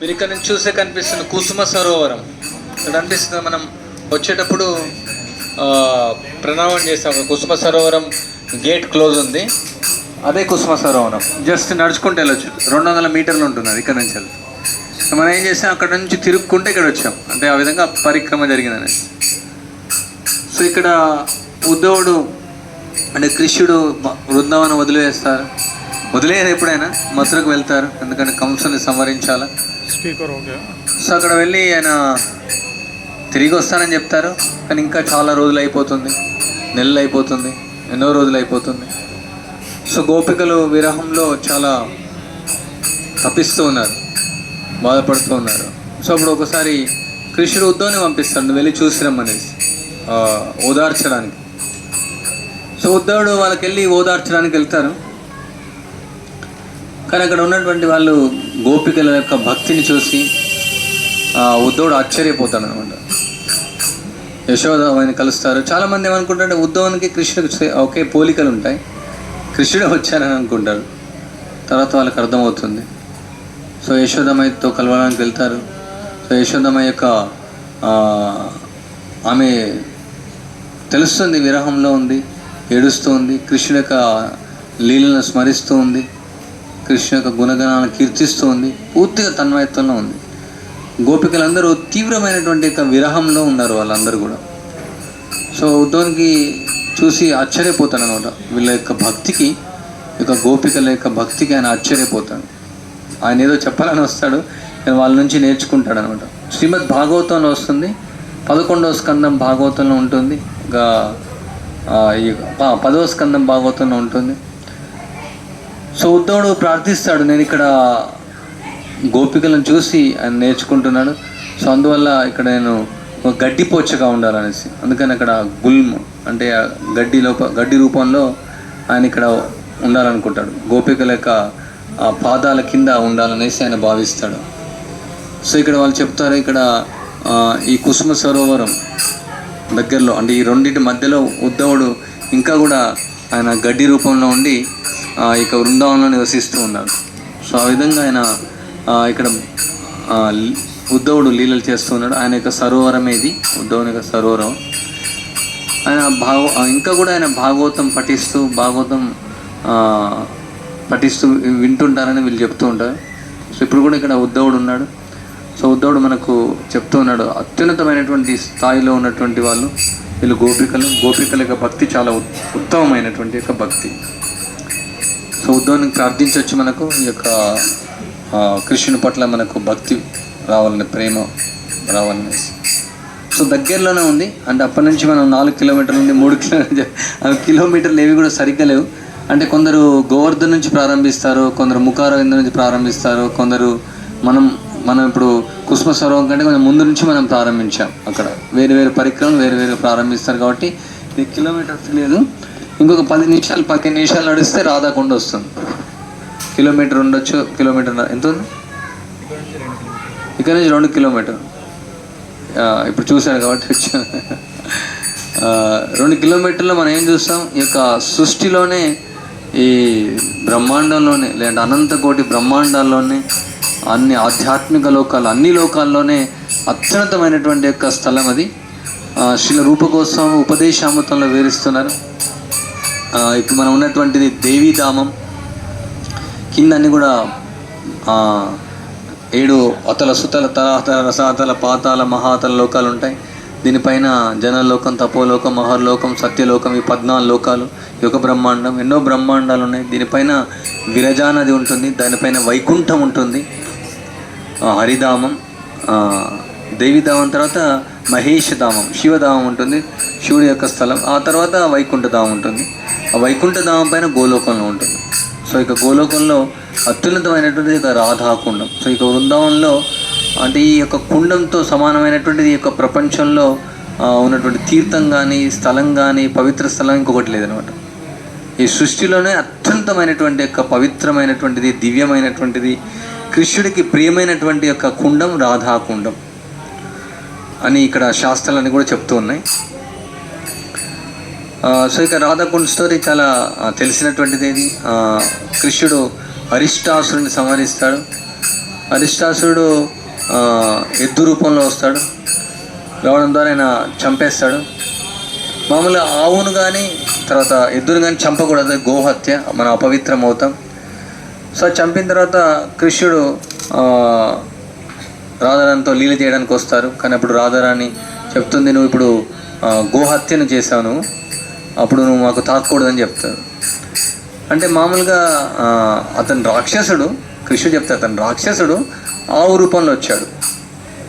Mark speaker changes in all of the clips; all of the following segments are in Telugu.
Speaker 1: మీరు ఇక్కడ నుంచి చూస్తే కనిపిస్తుంది కుసుమ సరోవరం. ఇక్కడ అనిపిస్తుంది మనం వచ్చేటప్పుడు ప్రణామం చేస్తాం. కుసుమ సరోవరం గేట్ క్లోజ్ ఉంది. అదే కుసుమ సరోవరం. జస్ట్ నడుచుకుంటూ వెళ్ళొచ్చు. రెండు వందల మీటర్లు ఉంటుంది అది ఇక్కడ నుంచి వెళ్ళి మనం ఏం చేసాం? అక్కడ నుంచి తిరుక్కుంటే ఇక్కడ వచ్చాం. అంటే ఆ విధంగా పరిక్రమ జరిగిందని సో ఇక్కడ ఉద్ధవుడు అంటే కృష్ణుడు వృందావనం బృందావనం వదిలేస్తారు. వదిలేయరు ఎప్పుడైనా? మథురకు వెళ్తారు. ఎందుకంటే కంసుని సంవరించాలా.
Speaker 2: Speaker okay.
Speaker 1: సో అక్కడ వెళ్ళి ఆయన తిరిగి వస్తానని చెప్తారు. కానీ ఇంకా చాలా రోజులు అయిపోతుంది. నెలలు అయిపోతుంది. ఎన్నో రోజులు అయిపోతుంది. సో గోపికలు విరహంలో చాలా తప్పిస్తూ ఉన్నారు. బాధపడుతూ ఉన్నారు. సో అప్పుడు ఒకసారి కృష్ణుడు ఉద్దోని పంపిస్తాడు. వెళ్ళి చూసిరమ్మనేసి. ఓదార్చడానికి. సో ఉద్దవుడు వాళ్ళకి వెళ్ళి ఓదార్చడానికి వెళ్తారు. కానీ అక్కడ ఉన్నటువంటి వాళ్ళు గోపికల యొక్క భక్తిని చూసి ఉద్ధవుడు ఆశ్చర్యపోతాడు అనమాట యశోద ఆయన కలుస్తారు. చాలామంది ఏమనుకుంటారంటే ఉద్ధవునికి కృష్ణుడికి ఒకే పోలికలు ఉంటాయి. కృష్ణుడే వచ్చారని అనుకుంటారు. తర్వాత వాళ్ళకి అర్థమవుతుంది. సో యశోదమ్మతో కలవడానికి వెళ్తారు. సో యశోదమ్మ యొక్క ఆమె తెలుస్తుంది విరహంలో ఉంది ఏడుస్తూ ఉంది కృష్ణుడి యొక్క లీలను స్మరిస్తూ ఉంది. కృష్ణ యొక్క గుణగణాలను కీర్తిస్తూ ఉంది. పూర్తిగా తన్మయత్వంలో ఉంది. గోపికలందరూ తీవ్రమైనటువంటి యొక్క విరహంలో ఉన్నారు వాళ్ళందరూ కూడా. సో ఉద్ధవునికి చూసి ఆశ్చర్యపోతాను అనమాట వీళ్ళ యొక్క భక్తికి ఈ యొక్క గోపికల యొక్క భక్తికి ఆయన ఆశ్చర్యపోతాడు. ఆయన ఏదో చెప్పాలని వస్తాడు నేను వాళ్ళ నుంచి నేర్చుకుంటాడు అనమాట శ్రీమద్ భాగవతంలో వస్తుంది. పదకొండవ స్కందం భాగవతంలో ఉంటుంది. ఇంకా పదవ స్కందం భాగవతంలో ఉంటుంది. సో ఉద్ధవుడు ప్రార్థిస్తాడు. నేను ఇక్కడ గోపికలను చూసి ఆయన నేర్చుకుంటున్నాడు. సో అందువల్ల ఇక్కడ నేను గడ్డి పోచగా ఉండాలనేసి. అందుకని అక్కడ గుల్మ్ అంటే ఆ గడ్డి లోప గడ్డి రూపంలో ఆయన ఇక్కడ ఉండాలనుకుంటాడు. గోపికల యొక్క పాదాల కింద ఉండాలనేసి ఆయన భావిస్తాడు. సో ఇక్కడ వాళ్ళు చెప్తారు ఇక్కడ ఈ కుసుమ సరోవరం దగ్గరలో అంటే ఈ రెండింటి మధ్యలో ఉద్ధవుడు ఇంకా కూడా ఆయన గడ్డి రూపంలో ఉండి ఇక వృందావనంలో నివసిస్తూ ఉన్నాడు సో ఆ విధంగా ఆయన ఇక్కడ ఉద్ధవుడు లీలలు చేస్తూ ఉన్నాడు. ఆయన యొక్క సరోవరం ఇది ఉద్ధవుని యొక్క సరోవరం. ఆయన భాగ ఇంకా కూడా ఆయన భాగవతం పఠిస్తూ భాగవతం పఠిస్తూ వింటుంటారని వీళ్ళు చెప్తూ ఉంటారు. సో ఇప్పుడు కూడా ఇక్కడ ఉద్ధవుడు ఉన్నాడు. సో ఉద్ధవుడు మనకు చెప్తూ ఉన్నాడు అత్యున్నతమైనటువంటి స్థాయిలో ఉన్నటువంటి వాళ్ళు వీళ్ళు గోపికలు. గోపికల యొక్క భక్తి చాలా ఉత్- ఉత్తమమైనటువంటి యొక్క భక్తి. సో ఉద్ధవుని ప్రార్థించవచ్చు మనకు. ఈ యొక్క కృష్ణుని పట్ల మనకు భక్తి రావాలని ప్రేమ రావాలని. సో దగ్గరలోనే ఉంది. అంటే అప్పటి నుంచి మనం నాలుగు కిలోమీటర్ల నుండి మూడు కిలోమీటర్ కిలోమీటర్లు ఏవి కూడా సరిగ్గా లేవు. అంటే కొందరు గోవర్ధన్ నుంచి ప్రారంభిస్తారు కొందరు ముఖారవింద నుంచి ప్రారంభిస్తారు కొందరు మనం మనం ఇప్పుడు కుష్మ సరోవరం కంటే కొంచెం ముందు నుంచి మనం ప్రారంభించాం అక్కడ. వేరు వేరు పరిక్రమలు వేరు వేరు ప్రారంభిస్తారు కాబట్టి ఇది కిలోమీటర్స్ లేదు. ఇంకొక పది నిమిషాలు పది నిమిషాలు నడిస్తే రాధాకొండ వస్తుంది. కిలోమీటర్ ఉండొచ్చు కిలోమీటర్ ఎంత ఉంది? ఇక్కడ నుంచి రెండు కిలోమీటర్. ఇప్పుడు చూశాను కాబట్టి రెండు కిలోమీటర్లు మనం ఏం చూస్తాం? ఈ యొక్క సృష్టిలోనే ఈ బ్రహ్మాండంలోనే లేదంటే అనంత కోటి బ్రహ్మాండాల్లోనే అన్ని ఆధ్యాత్మిక లోకాలు అన్ని లోకాల్లోనే అత్యున్నతమైనటువంటి యొక్క స్థలం అది. శిల రూపకోసం ఉపదేశామృతంలో వివరిస్తున్నారు. ఇప్పుడు మనం ఉన్నటువంటిది దేవీధామం కింద అన్ని కూడా ఏడు అతల సుతల తలాతల రసాతల పాతాల మహాతల లోకాలు ఉంటాయి. దీనిపైన జనలోకం తపోలోకం మహర్లోకం సత్యలోకం ఈ పద్నాలుగు లోకాలు ఈ యొక్క బ్రహ్మాండం ఎన్నో బ్రహ్మాండాలు ఉన్నాయి. దీనిపైన విరజానది ఉంటుంది దానిపైన వైకుంఠం ఉంటుంది. హరిధామం దేవిధామం తర్వాత మహేషధామం శివధామం ఉంటుంది శివుడి యొక్క స్థలం. ఆ తర్వాత వైకుంఠధామం ఉంటుంది. ఆ వైకుంఠధామం పైన గోలోకంలో ఉంటుంది. సో ఇక గోలోకంలో అత్యున్నతమైనటువంటిది ఇక రాధాకుండం. సో ఇక వృందావనంలో అంటే ఈ యొక్క కుండంతో సమానమైనటువంటిది ఈ యొక్క ప్రపంచంలో ఉన్నటువంటి తీర్థం కానీ స్థలం కానీ పవిత్ర స్థలం ఇంకొకటి లేదనమాట. ఈ సృష్టిలోనే అత్యంతమైనటువంటి యొక్క పవిత్రమైనటువంటిది దివ్యమైనటువంటిది కృష్ణుడికి ప్రియమైనటువంటి యొక్క కుండం రాధాకుండం. అని ఇక్కడ శాస్త్రాలన్నీ కూడా చెప్తూ ఉన్నాయి. సో ఇక రాధాకుండ స్టోరీ చాలా తెలిసినటువంటిది ఇది కృష్ణుడు అరిష్టాసురుని సంహరిస్తాడు. అరిష్టాసురుడు ఎద్దు రూపంలో వస్తాడు. రావడం ద్వారా ఆయన చంపేస్తాడు. మామూలుగా ఆవును కానీ తర్వాత ఎద్దును కానీ చంపకూడదు. గోహత్య మనం అపవిత్రం అవుతాం సో చంపిన తర్వాత కృష్ణుడు రాధారాణితో లీల చేయడానికి వస్తారు. కానీ అప్పుడు రాధారాణి చెప్తుంది నువ్వు ఇప్పుడు గోహత్యను చేశాను అప్పుడు నువ్వు మాకు తాకూడదని చెప్తారు. అంటే మామూలుగా అతను రాక్షసుడు కృష్ణుడు చెప్తాడు అతను రాక్షసుడు ఆవు రూపంలో వచ్చాడు.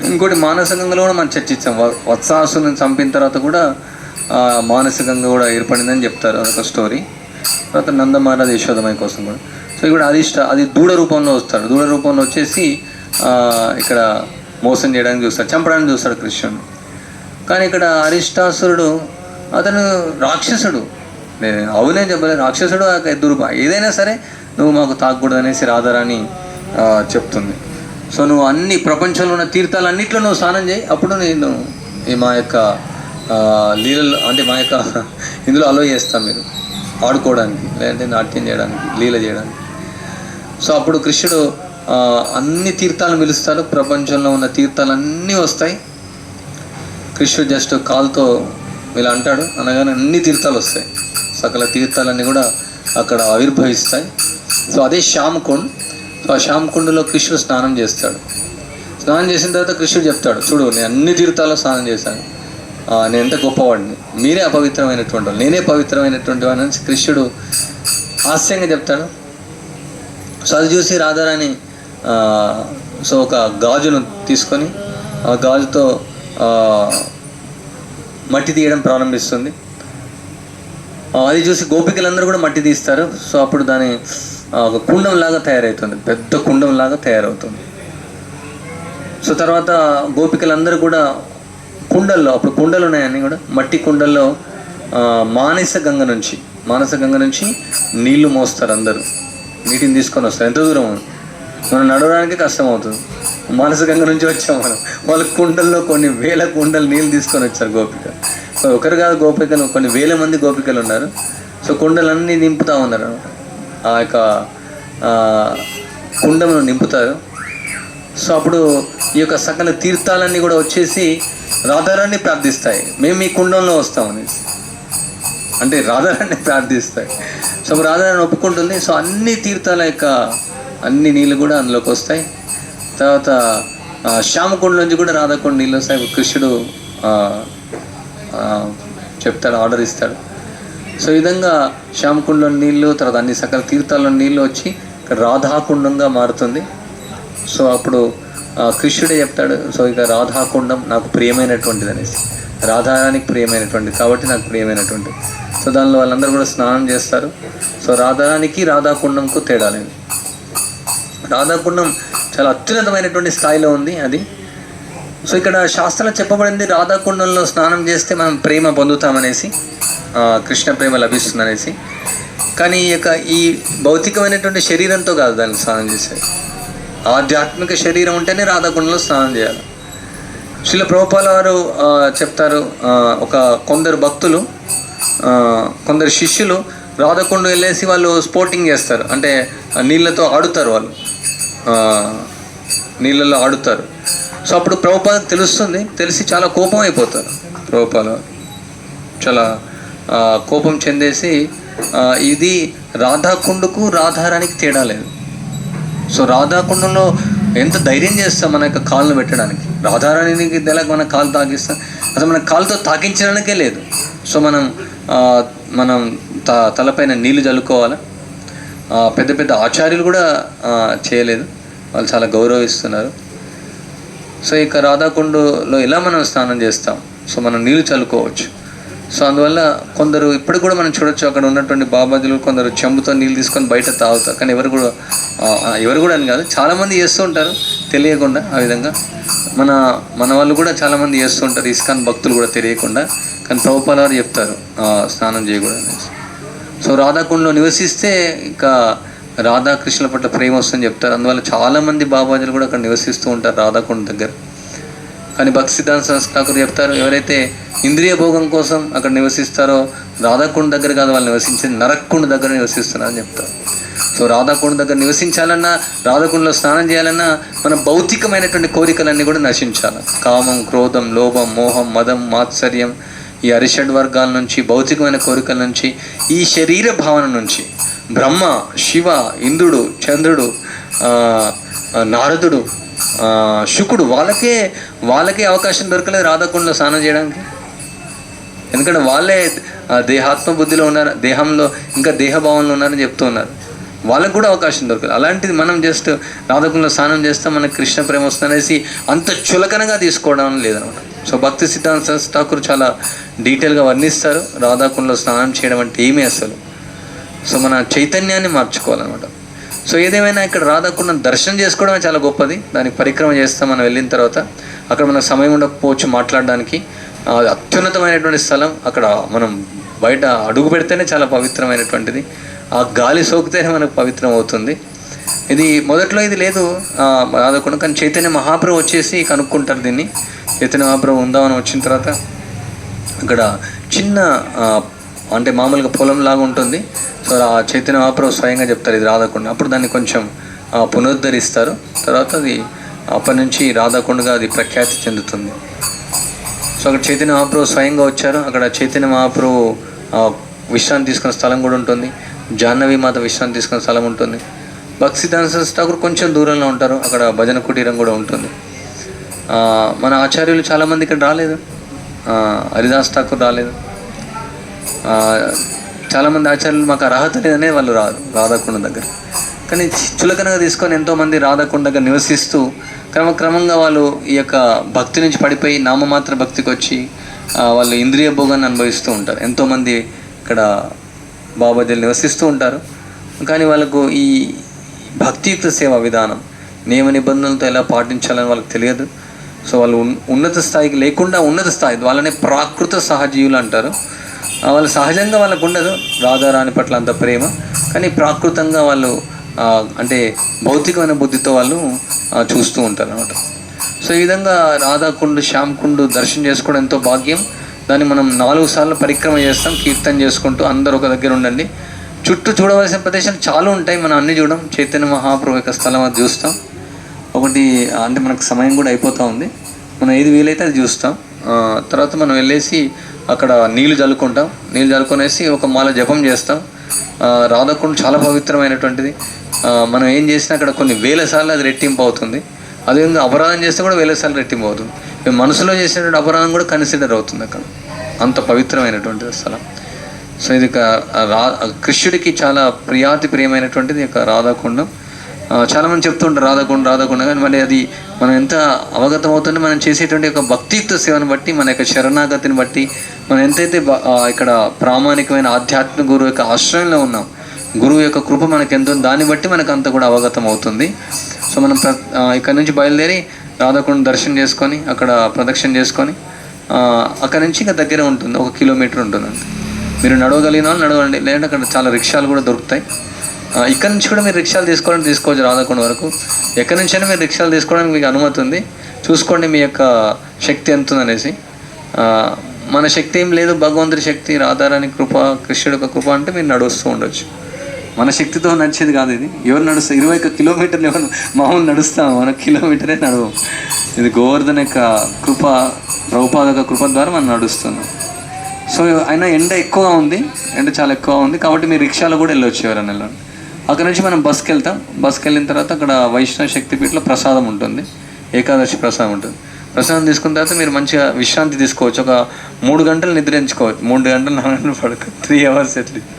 Speaker 1: ఇంకోటి మానసికంగా కూడా మనం చర్చించాం వత్సాసుని చంపిన తర్వాత కూడా మానసికంగా కూడా ఏర్పడిందని చెప్తారు. అదొక స్టోరీ. తర్వాత నందమారాధ యశోదమయ్య కోసం కూడా. సో ఇక్కడ అది అది దూడ రూపంలో వస్తాడు. దూడ రూపంలో వచ్చేసి ఇక్కడ మోసం చేయడానికి చూస్తాడు చంపడానికి చూస్తాడు కృష్ణుడు. కానీ ఇక్కడ అరిష్టాసురుడు అతను రాక్షసుడు. నేను అవునే చెప్పలేదు రాక్షసుడు దుర్భ ఏదైనా సరే నువ్వు మాకు తాకూడదు అనేసి రాధారాణి చెప్తుంది. సో నువ్వు అన్ని ప్రపంచంలో ఉన్న తీర్థాలన్నింటిలో నువ్వు స్నానం చేయి అప్పుడు నేను ఈ మా యొక్క లీలలు అంటే మా యొక్క ఇందులో అలో చేస్తాం మీరు. ఆడుకోవడానికి లేదంటే నాట్యం చేయడానికి లీల చేయడానికి. సో అప్పుడు కృష్ణుడు అన్ని తీర్థాలు పిలుస్తారు. ప్రపంచంలో ఉన్న తీర్థాలన్నీ వస్తాయి. కృష్ణుడు జస్ట్ కాల్తో ఇలా అంటాడు. అనగానే అన్ని తీర్థాలు వస్తాయి. సకల తీర్థాలన్నీ కూడా అక్కడ ఆవిర్భవిస్తాయి. సో అదే శ్యామకుండ్ సో ఆ శ్యామకుండలో కృష్ణుడు స్నానం చేస్తాడు. స్నానం చేసిన తర్వాత కృష్ణుడు చెప్తాడు చూడు నేను అన్ని తీర్థాల్లో స్నానం చేశాను. నేను ఎంత గొప్పవాడిని. మీరే అపవిత్రమైనటువంటి వాళ్ళు నేనే పవిత్రమైనటువంటి వాడిని కృష్ణుడు హాస్యంగా చెప్తాడు. సో అది చూసి రాధారాణి సో ఒక గాజును తీసుకొని ఆ గాజుతో మట్టి తీయడం ప్రారంభిస్తుంది. అది చూసి గోపికలందరూ కూడా మట్టి తీస్తారు. సో అప్పుడు దాని ఒక కుండం లాగా తయారవుతుంది. పెద్ద కుండం లాగా తయారవుతుంది. సో తర్వాత గోపికలందరూ కూడా కుండల్లో అప్పుడు కుండలు ఉన్నాయని కూడా మట్టి కుండల్లో మానస గంగ నుంచి మానస గంగ నుంచి నీళ్ళు మోస్తారు అందరూ. నీటిని తీసుకొని వస్తారు. ఎంత దూరం? మనం నడవడానికి కష్టం అవుతుంది మానస గంగ నుంచి వచ్చాం మనం. వాళ్ళ కుండల్లో కొన్ని వేల కుండలు నీళ్ళు తీసుకొని వచ్చారు గోపిక. సో ఒకరు కాదు గోపికలు కొన్ని వేల మంది గోపికలు ఉన్నారు. సో కుండలన్నీ నింపుతా ఉన్నారు ఆ యొక్క కుండమును నింపుతారు. సో అప్పుడు ఈ యొక్క సకల తీర్థాలన్నీ కూడా వచ్చేసి రాధారాన్ని ప్రార్థిస్తాయి. మేము మీ కుండంలో వస్తామని అంటే రాధారాన్ని ప్రార్థిస్తాయి. సో రాధారాన్ని ఒప్పుకుంటుంది. సో అన్ని తీర్థాల యొక్క అన్ని నీళ్ళు కూడా అందులోకి వస్తాయి. తర్వాత శ్యామకుండ నుంచి కూడా రాధాకుండ నీళ్ళు వస్తాయి. కృష్ణుడు చెప్తాడు ఆర్డర్ ఇస్తాడు. సో విధంగా శ్యామకుండలో నీళ్ళు తర్వాత అన్ని సకల తీర్థాల్లో నీళ్ళు వచ్చి ఇక్కడ రాధాకుండంగా మారుతుంది. సో అప్పుడు కృష్ణుడే చెప్తాడు సో ఇక రాధాకుండం నాకు ప్రియమైనటువంటిది అనేసి. రాధారానికి ప్రియమైనటువంటిది కాబట్టి నాకు ప్రియమైనటువంటిది. సో దానిలో వాళ్ళందరూ కూడా స్నానం చేస్తారు. సో రాధారానికి రాధాకుండంకు తేడా లేదు. రాధాకుండం చాలా అత్యున్నతమైనటువంటి స్థాయిలో ఉంది అది. సో ఇక్కడ శాస్త్రంలో చెప్పబడింది రాధాకుండంలో స్నానం చేస్తే మనం ప్రేమ పొందుతామనేసి కృష్ణ ప్రేమ లభిస్తుందనేసి. కానీ ఈ యొక్క ఈ భౌతికమైనటువంటి శరీరంతో కాదు దానికి స్నానం చేసేది. ఆధ్యాత్మిక శరీరం ఉంటేనే రాధాకుండంలో స్నానం చేయాలి. శిల ప్రభుపాల వారు చెప్తారు ఒక కొందరు భక్తులు కొందరు శిష్యులు రాధకుండ వెళ్ళేసి వాళ్ళు స్పోర్టింగ్ చేస్తారు. అంటే నీళ్ళతో ఆడుతారు వాళ్ళు. నీళ్ళల్లో ఆడుతారు. సో అప్పుడు ప్రభుపాదకు తెలుస్తుంది. తెలిసి చాలా కోపం అయిపోతారు ప్రభుపాద చాలా కోపం చెందేసి ఇది రాధాకుండుకు రాధారానికి తేడా లేదు. సో రాధాకుండంలో ఎంత ధైర్యం చేస్తాం మన యొక్క కాళ్ళను పెట్టడానికి? రాధారాణికి ఎలా మన కాలు తాగిస్తాం? అసలు మన కాలుతో తాకించడానికే లేదు. సో మనం మనం త తలపైన నీళ్ళు చల్లుకోవాలి? పెద్ద పెద్ద ఆచార్యులు కూడా చేయలేదు. వాళ్ళు చాలా గౌరవిస్తున్నారు. సో ఇక రాధాకుండలో ఎలా మనం స్నానం చేస్తాం? సో మనం నీళ్ళు చల్లుకోవచ్చు. సో అందువల్ల కొందరు ఇప్పుడు కూడా మనం చూడొచ్చు అక్కడ ఉన్నటువంటి బాబాజీలు కొందరు చెంబుతో నీళ్ళు తీసుకొని బయట తాగుతారు. కానీ ఎవరు కూడా ఎవరు కూడా అని కాదు. చాలామంది చేస్తూ ఉంటారు. తెలియకుండా ఆ విధంగా. మన మన వాళ్ళు కూడా చాలామంది చేస్తూ ఉంటారు. ఇస్కాన్ భక్తులు కూడా తెలియకుండా. కానీ ప్రభుపాల వారు చెప్తారు స్నానం చేయకూడదు సో రాధాకుండలో నివసిస్తే ఇంకా రాధాకృష్ణుల పట్ల ప్రేమ వస్తుందని చెప్తారు. అందువల్ల చాలామంది బాబాజీలు కూడా అక్కడ నివసిస్తూ ఉంటారు రాధాకుండ దగ్గర. కానీ భక్తి సిద్ధాంత సంస్థాకులు చెప్తారు ఎవరైతే ఇంద్రియ భోగం కోసం అక్కడ నివసిస్తారో రాధాకుండ దగ్గర కాదు వాళ్ళు నివసించేది నరక్కుండ దగ్గర నివసిస్తున్నారని చెప్తారు. సో రాధాకుండ దగ్గర నివసించాలన్నా రాధాకుండలో స్నానం చేయాలన్నా మన భౌతికమైనటువంటి కోరికలన్నీ కూడా నశించాలి. కామం క్రోధం లోభం మోహం మదం మాత్సర్యం ఈ అరిషడ్ వర్గాల నుంచి భౌతికమైన కోరికల నుంచి ఈ శరీర భావన నుంచి. బ్రహ్మ శివ ఇంద్రుడు చంద్రుడు నారదుడు శుకుడు వాళ్ళకే వాళ్ళకే అవకాశం దొరకలేదు రాధాకుండలో స్నానం చేయడానికి. ఎందుకంటే వాళ్ళే దేహాత్మ బుద్ధిలో ఉన్నారు దేహంలో ఇంకా దేహభావంలో ఉన్నారని చెప్తూ ఉన్నారు. వాళ్ళకు కూడా అవకాశం దొరకదు అలాంటిది మనం జస్ట్ రాధకుంలో స్నానం చేస్తే మనకు కృష్ణ ప్రేమ వస్తుందనేసి అంత చులకనగా తీసుకోవడం లేదనమాట. సో భక్తి సిద్ధాంత సరస్వతి ఠాకూర్ చాలా డీటెయిల్గా వర్ణిస్తారు. రాధాకుండలో స్నానం చేయడం అంటే ఏమీ అసలు. సో మన చైతన్యాన్ని మార్చుకోవాలన్నమాట. సో ఏదేమైనా ఇక్కడ రాధాకుండం దర్శనం చేసుకోవడమే చాలా గొప్పది. దానికి పరిక్రమ చేస్తాం మనం వెళ్ళిన తర్వాత. అక్కడ మనకు సమయం ఉండకపోవచ్చు మాట్లాడడానికి. అత్యున్నతమైనటువంటి స్థలం అక్కడ మనం బయట అడుగు పెడితేనే చాలా పవిత్రమైనటువంటిది. ఆ గాలి సోకితేనే మనకు పవిత్రం అవుతుంది ఇది మొదట్లో ఇది లేదు. ఆ, రాధాకుండం కానీ చైతన్య మహాప్రభు వచ్చేసి కనుక్కుంటారు దీన్ని. చైతన్య మహాప్రభు ఉందామని వచ్చిన తర్వాత అక్కడ చిన్న అంటే మామూలుగా పొలం లాగా ఉంటుంది. సో ఆ చైతన్య మహాప్రభు స్వయంగా చెప్తారు ఇది రాధాకుండ అప్పుడు దాన్ని కొంచెం పునరుద్ధరిస్తారు. తర్వాత అది అప్పటి నుంచి రాధాకుండగా అది ప్రఖ్యాతి చెందుతుంది. సో అక్కడ చైతన్య మహాప్రభు స్వయంగా వచ్చారు. అక్కడ చైతన్య మహాప్రభు విశ్రాంతి తీసుకున్న స్థలం కూడా ఉంటుంది. జాహ్నవి మాత విశ్రాంతి తీసుకున్న స్థలం ఉంటుంది. భక్తి దాన్స్ ఠాకూర్ కొంచెం దూరంలో ఉంటారు. అక్కడ భజన కుటీరం కూడా ఉంటుంది. మన ఆచార్యులు చాలామంది ఇక్కడ రాలేదు. హరిదాస్ ఠాకూర్ రాలేదు. చాలామంది ఆచార్యులు మాకు అర్హత లేదనే వాళ్ళు రారు రాధాకుండ దగ్గర. కానీ చులకనగా తీసుకొని ఎంతోమంది రాధాకుండ దగ్గర నివసిస్తూ క్రమక్రమంగా వాళ్ళు ఈ యొక్క భక్తి నుంచి పడిపోయి నామమాత్ర భక్తికి వచ్చి వాళ్ళు ఇంద్రియ భోగాన్ని అనుభవిస్తూ ఉంటారు. ఎంతోమంది ఇక్కడ బాబాజీలు నివసిస్తూ ఉంటారు. కానీ వాళ్ళకు ఈ భక్తియుక్త సేవా విధానం నియమ నిబంధనలతో ఎలా పాటించాలని వాళ్ళకి తెలియదు. సో వాళ్ళు ఉన్నత స్థాయికి లేకుండా ఉన్నత స్థాయి వాళ్ళనే ప్రాకృత సహజీవులు అంటారు. వాళ్ళు సహజంగా వాళ్ళకు ఉండదు రాధారాణి పట్ల అంత ప్రేమ. కానీ ప్రాకృతంగా వాళ్ళు అంటే భౌతికమైన బుద్ధితో వాళ్ళు చూస్తూ ఉంటారు అనమాట సో ఈ విధంగా రాధాకుండు శ్యామ్కుండు దర్శనం చేసుకోవడం ఎంతో భాగ్యం. దాన్ని మనం నాలుగు సార్లు పరిక్రమ చేస్తాం కీర్తన చేసుకుంటూ అందరూ ఒక దగ్గర ఉండండి. చుట్టూ చూడవలసిన ప్రదేశాలు చాలా ఉంటాయి మనం అన్ని చూడడం చైతన్య మహాప్రభు యొక్క స్థలం అది చూస్తాం. ఒకటి అంటే మనకు సమయం కూడా అయిపోతూ ఉంది. మనం ఏది వీలైతే అది చూస్తాం. తర్వాత మనం వెళ్ళేసి అక్కడ నీళ్ళు చల్లుకుంటాం నీళ్ళు చల్లుకొనేసి ఒక మాల జపం చేస్తాం. ఆ, చాలా పవిత్రమైనటువంటిది. మనం ఏం చేసినా అక్కడ కొన్ని వేల సార్లు అది రెట్టింపు అవుతుంది. అదేవిధంగా అపరాధం చేస్తే కూడా వేల సార్లు రెట్టింపు అవుతుంది. మనసులో చేసినటువంటి అపరాధం కూడా కన్సిడర్ అవుతుంది అక్కడ. అంత పవిత్రమైనటువంటి స్థలం. సో ఇది రా కృష్ణుడికి చాలా ప్రియాతి ప్రియమైనటువంటిది యొక్క రాధాకుండం. చాలా మంది చెప్తుంటారు రాధాకుండ రాధకుండా. కానీ మళ్ళీ అది మనం ఎంత అవగతం అవుతుందో మనం చేసేటువంటి ఒక భక్తిత్వ సేవను బట్టి మన యొక్క శరణాగతిని బట్టి మనం ఎంతైతే ఇక్కడ ప్రామాణికమైన ఆధ్యాత్మిక గురువు యొక్క ఆశ్రయంలో ఉన్నాం గురువు యొక్క కృప మనకు ఎంత దాన్ని బట్టి మనకు అంత కూడా అవగతం అవుతుంది సో మనం ప్ర ఇక్కడ నుంచి బయలుదేరి రాధాకుండ దర్శనం చేసుకొని అక్కడ ప్రదక్షిణ చేసుకొని అక్కడ నుంచి ఇంకా దగ్గర ఉంటుంది ఒక కిలోమీటర్ ఉంటుంది మీరు నడవగలిగిన వాళ్ళు నడవండి లేదంటే అక్కడ చాలా రిక్షాలు కూడా దొరుకుతాయి. ఇక్కడ నుంచి కూడా మీరు రిక్షాలు తీసుకోవడం తీసుకోవచ్చు రాధాకొండ వరకు. ఎక్కడి నుంచైనా మీరు రిక్షాలు తీసుకోవడానికి మీకు అనుమతి ఉంది. చూసుకోండి మీ యొక్క శక్తి ఎంత ఉందనేసి. మన శక్తి ఏం లేదు. భగవంతుడి శక్తి రాధారాణి కృప కృష్ణుడి యొక్క కృప అంటే మీరు నడుస్తూ ఉండొచ్చు. మన శక్తితో నడిచేది కాదు ఇది. ఎవరు నడుస్తా ఇరవై ఒక్క కిలోమీటర్లు ఎవరు మామూలు నడుస్తాం మన కిలోమీటరే నడవం. ఇది గోవర్ధన్ యొక్క కృప ప్రభుపాద యొక్క కృప ద్వారా మనం నడుస్తున్నాం. సో అయినా ఎండ ఎక్కువగా ఉంది. ఎండ చాలా ఎక్కువ ఉంది. కాబట్టి మీరు రిక్షాలో కూడా వెళ్ళొచ్చు ఎవరైనా వెళ్ళండి అక్కడ నుంచి మనం బస్కి వెళ్తాం. బస్కి వెళ్ళిన తర్వాత అక్కడ వైష్ణవ శక్తిపీఠలో ప్రసాదం ఉంటుంది. ఏకాదశి ప్రసాదం ఉంటుంది. ప్రసాదం తీసుకున్న తర్వాత మీరు మంచిగా విశ్రాంతి తీసుకోవచ్చు. ఒక మూడు గంటలు నిద్రించుకోవచ్చు. మూడు గంటలు నాలుగు గంటలు పడుకో త్రీ అవర్స్ అట్లీస్ట్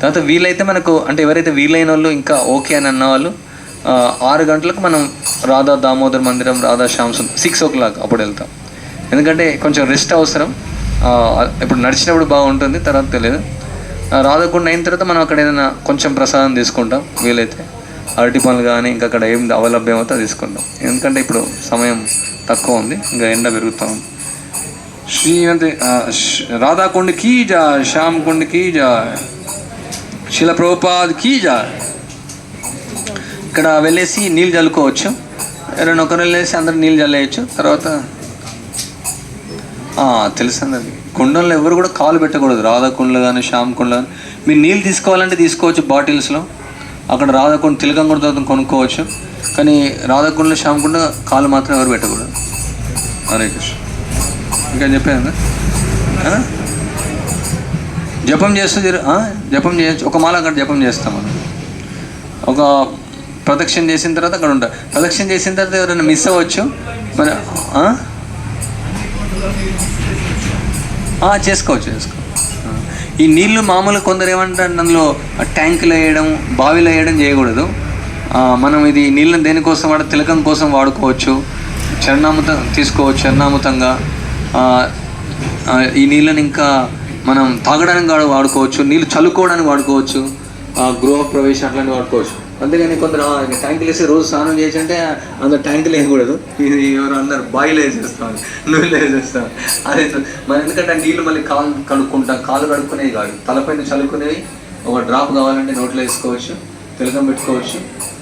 Speaker 1: తర్వాత వీలైతే మనకు అంటే ఎవరైతే వీలైన వాళ్ళు ఇంకా ఓకే అని అన్న వాళ్ళు ఆరు గంటలకు మనం రాధా దామోదర్ మందిరం రాధా శ్యామ్సం సిక్స్ ఓ క్లాక్ అప్పుడు వెళ్తాం. ఎందుకంటే కొంచెం రెస్ట్ అవసరం. ఇప్పుడు నడిచినప్పుడు బాగుంటుంది తర్వాత తెలియదు. రాధకుండా అయిన తర్వాత మనం అక్కడ ఏదైనా కొంచెం ప్రసాదం తీసుకుంటాం వీలైతే. అరటి పనులు కానీ ఇంకా అక్కడ ఏం అవలభ్యం తీసుకుంటాం. ఎందుకంటే ఇప్పుడు సమయం తక్కువ ఉంది ఇంకా ఎండ పెరుగుతా ఉంది. శ్రీ ఆ, రాధాకుండ కీ జా శ్యామ్ కీ జా శిల ప్రభుపాద్ కీ జా ఇక్కడ వెళ్ళేసి నీళ్ళు చల్లుకోవచ్చు. ఎవరైనా ఒకరు వెళ్ళేసి అందరు నీళ్ళు చల్లేయచ్చు. తర్వాత తెలుసు అందరికి. కుండంలో ఎవరు కూడా కాలు పెట్టకూడదు. రాధాకుండలు కానీ శ్యామ్ కుండలు కానీ మీరు నీళ్ళు తీసుకోవాలంటే తీసుకోవచ్చు బాటిల్స్లో అక్కడ రాధాకుండ తిలకం కూడా కొనుక్కోవచ్చు. కానీ రాధాకుండలో శ్యామ్ కుండ కాలు మాత్రం ఎవరు పెట్టకూడదు. హరే కృష్ణ. ఇంకా చెప్పాను జపం చేస్తూ జపం చేయొచ్చు. ఒక మాల అక్కడ జపం చేస్తాం మనం. ఒక ప్రదక్షిణ చేసిన తర్వాత అక్కడ ఉంటారు ప్రదక్షిణ చేసిన తర్వాత ఎవరైనా మిస్ అవ్వచ్చు? మరి చేసుకోవచ్చు చేసుకోవచ్చు చేసుకో. ఈ నీళ్ళు మామూలు కొందరు ఏమంటారు అందులో ట్యాంకులు వేయడం బావిలో వేయడం చేయకూడదు. మనం ఇది నీళ్ళని దేనికోసం వాడ తిలకం కోసం వాడుకోవచ్చు. చరణామృతం తీసుకోవచ్చు చరణామృతంగా. ఈ నీళ్ళని ఇంకా మనం తాగడానికి కూడా వాడుకోవచ్చు. నీళ్ళు చల్లుకోవడానికి వాడుకోవచ్చు. గృహ ప్రవేశం అట్లాంటివి వాడుకోవచ్చు. అందుకని కొందరు ట్యాంకులు వేసి రోజు స్నానం చేయొచ్చు అంటే అందులో ట్యాంకులు వేయకూడదు ఇది ఎవరు అందరు బాయిల్ వేసేస్తాం నువ్వులో వేసేస్తాం అదే మరి ఎందుకంటే నీళ్ళు మళ్ళీ కాలు కడుక్కుంటాం కాలు కడుక్కునేవి కాదు తలపైన చల్లుకునేవి ఒక డ్రాప్ కావాలంటే నోట్లో వేసుకోవచ్చు తిలకం పెట్టుకోవచ్చు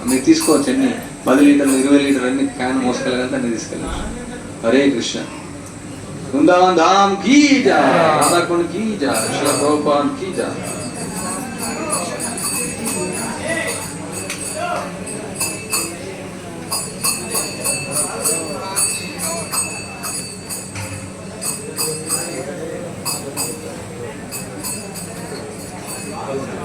Speaker 1: మీరు తీసుకోవచ్చు అన్ని. పది లీటర్లు ఇరవై లీటర్లు అన్ని క్యాన్ మోసుకెళ్ళగలిగితే అన్ని తీసుకెళ్ళచ్చు. హరే కృష్ణ. వృందావన్ ధామ్ కీ జా రాధాకుండ కీ జా శిల కీ జా.